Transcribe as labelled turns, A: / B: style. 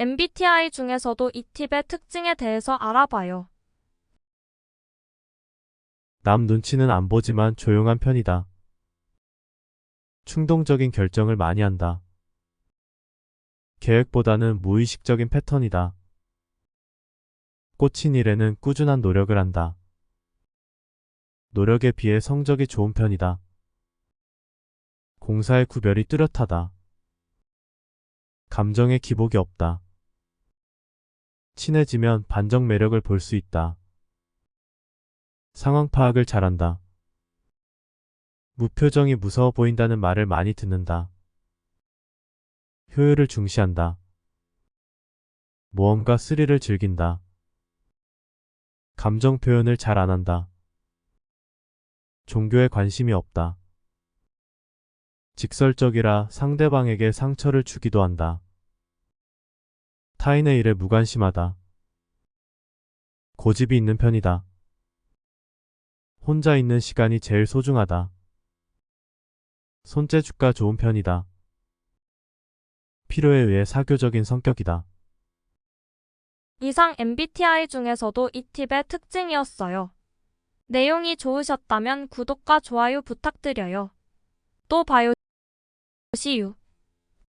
A: MBTI 중에서도 이 팁의 특징에 대해서 알아봐요.
B: 남 눈치는 안 보지만 조용한 편이다. 충동적인 결정을 많이 한다. 계획보다는 무의식적인 패턴이다. 꽂힌 일에는 꾸준한 노력을 한다. 노력에 비해 성적이 좋은 편이다. 공사의 구별이 뚜렷하다. 감정에 기복이 없다. 친해지면 반적 매력을 볼 수 있다. 상황 파악을 잘한다. 무표정이 무서워 보인다는 말을 많이 듣는다. 효율을 중시한다. 모험과 스릴을 즐긴다. 감정 표현을 잘 안 한다. 종교에 관심이 없다. 직설적이라 상대방에게 상처를 주기도 한다. 타인의 일에 무관심하다. 고집이 있는 편이다. 혼자 있는 시간이 제일 소중하다. 손재주가 좋은 편이다. 필요에 의해 사교적인 성격이다.
A: 이상 MBTI 중에서도 이 팁의 특징이었어요. 내용이 좋으셨다면 구독과 좋아요 부탁드려요. 또 봐요. 시유.